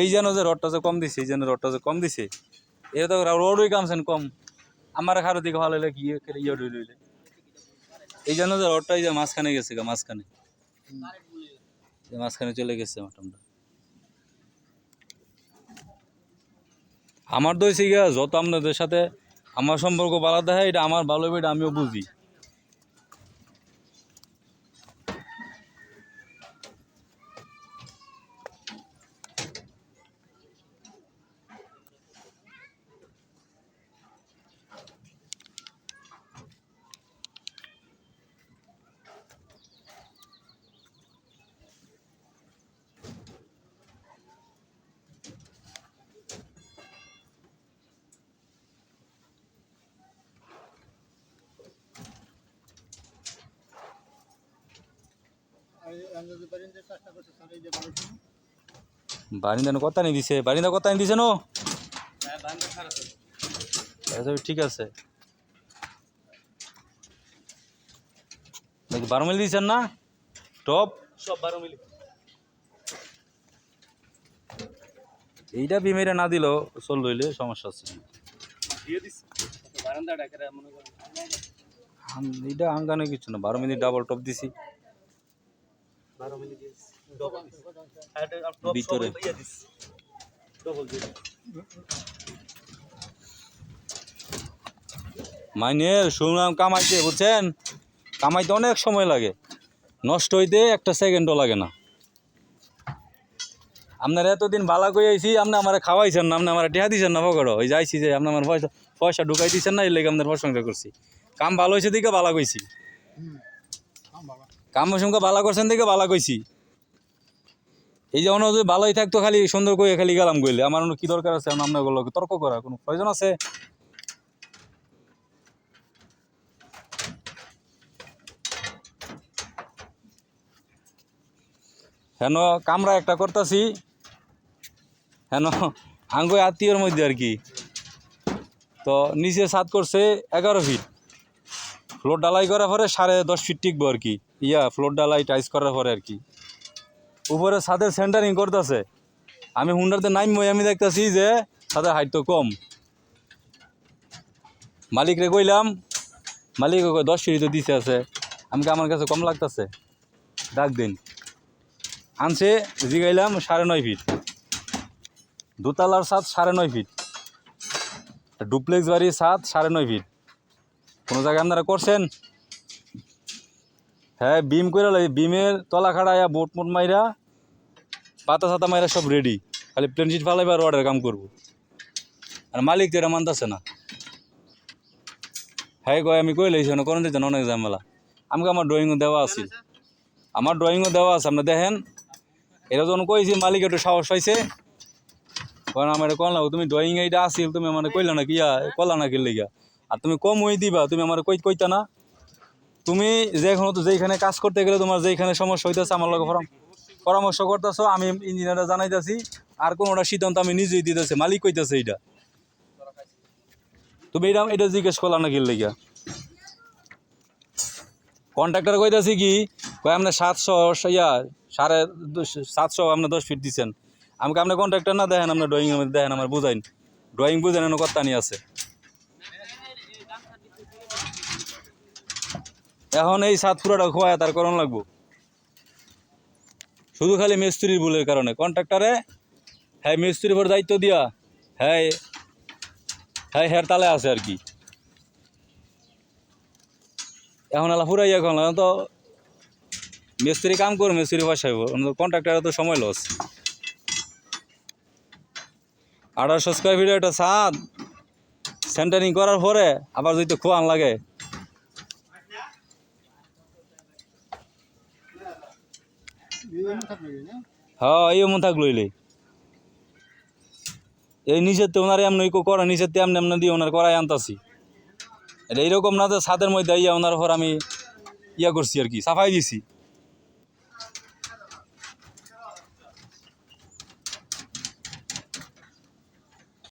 এই যেন যে রডটা যে কম দিছে, এই যেন রডটা যে কম দিছে এটা তো রোডই কামছেন কম। আমার খারো দিকে ভালো হইলে কি ইয়ে রইলে। এই জন্য যে রডটা এই যে মাঝখানে গেছে গা, মাঝখানে। মাঝখানে চলে গেছে মাটনটা আমার হয়েছে গিয়া, যত আপনাদের সাথে আমার সম্পর্ক বাড়াতে হয়, এটা আমার ভালো এটা আমিও বুঝি। বারিন্দানো কথা নিয়ে দিছে? বারিন্দা কথা নিয়ে দিছে নো? আচ্ছা, ঠিক আছে। বারো মিল দিয়েছেন না? টপ? সব বারো মিলি। এইটা বিমেরে না দিলেও চল রইলে সমস্যা আছে এইটা আঙ্গানো কিছু না বারো মিনিট ডাবল টপ দিছি। ডবল ভিতরে। ডবল মাইনে শুনলাম কামাইতে বুঝছেন? কামাইতে অনেক সময় লাগে। নষ্ট হইতে একটা সেকেন্ডও লাগে না। আপনার এতদিন বালা কই আইছি আপনি আমার খাওয়াইছেন না আপনি আমার টেহা দিছেন না পকড়ো ওই যাইছি যে আপনি আমার পয়সা পয়সা ঢুকাই দিচ্ছেন না এর লেগে আপনার প্রশংসা করছি। কাম ভালো হয়েছে দিকে বালা কইছি। কাম বালা করছেন দিকে বালা কইছি। এই যে অন্য যদি ভালোই থাকতো খালি সুন্দর করে খালি গেলাম কইলে, আমার অন্য কি দরকার আছে? গুলো তর্ক করার কোনো প্রয়োজন আছে? হেন কামরা একটা করতেছি, হেন আঙ্গুই আত্মীয়র মধ্যে আর কি। তো নিচে সাত করছে এগারো ফিট ফ্লোর ডালাই করার পরে সাড়ে দশ ফিট টিকবো আর কি। ইয়া ফ্লোর ডালাই টাইস করার পরে আর কি। উপরে ছাদের সেন্টারিং করতেছে। আমি হুন্ডারতে নামবই আমি দেখতেছি যে ছাদের হাইট তো কম। মালিকরে কইলাম, মালিক দশ ফিট তো দিছে আছে। আমাকে আমার কাছে কম লাগতেছে। ডাক দিন। আনছে, জিগাইলাম সাড়ে নয় ফিট দোতলার সাত সাড়ে নয় ফিট ডুপ্লেক্স বাড়ির সাত সাড়ে নয় ফিট কোনো জায়গায় আপনারা করছেন? হ্যাঁ বিম করে বিমের তলা খাড়াইয়া বোট মোট মাইরা পাতা সাতা মাইরা সব রেডি খালি প্লেন শিট ফালাইবার রডের কাম করব। আর মালিক তো এটা মানতেছে না। হ্যাঁ কয় আমি কই লাইছি না কোন দিতে অনেক ঝামেলা। আমাকে আমার ড্রয়িংও দেওয়া আছে। আমার ড্রয়িংও দেওয়া আছে আপনি দেখেন। এটা যখন কইছি মালিক একটু সাহস পাইছে। কারণ আমার এটা কল তুমি ড্রয়িং এইটা আসিল তুমি আমার কইলা না কিয়া কলা না কি গিয়া আর তুমি কম ওই দিবা, তুমি আমার কই কইতা না। তুমি যেখানে যেখানে কাজ করতে গেলে তোমার যেখানে সমস্যা হইতেছে আমার পরাম- পরামর্শ করতেছো, আমি ইঞ্জিনিয়ারে জানাইতেছি, আর কোনোটা সিদ্ধান্ত আমি নিজেই দিতেছি, মালিক কইতেছে এইটা। তুমি এটা এটা জিজ্ঞেস করলাম না কিনলে গিয়া কন্ট্রাক্টর কইতাছি কি, কয় আপনি সাতশো ইয়া, সাড়ে সাতশো আপনার দশ ফিট দিচ্ছেন আমাকে আপনি কন্ট্রাক্টর না দেখেন আপনার ড্রয়িং দেখেন আমার বুঝাইন। ড্রয়িং বুঝেন নিয়ে আছে। এখন এই সাত পুরোটা খোয়া তার করণ লাগবো। শুধু খালি মিস্ত্রির ভুলের কারণে। কন্ট্রাক্টরে হ্যাঁ মিস্ত্রির উপর দায়িত্ব দিয়া হ্যাঁ হ্যাঁ হের তালে আছে আর কি। এখন আলা ফুরাই এখন তো মিস্ত্রি কাম করবে, মিস্ত্রি বসাইব কন্ট্রাক্টারে তো সময় লস। আঠারোশো স্কোয়ার একটা ছাদ। সেন্টারিং করার পরে আবার যদি খোয়ান লাগে হ্যাঁ এই মন থাকল এলে এই নিজের তো ওনার এমনি করে নিজের তো এমনি এমনি দিয়ে ওনার করাই আনতাছি। এটা এইরকম না যে ছাদের মধ্যে ইয়া ওনার ঘর আমি ইয়া করছি আর কি, সাফাই দিছি।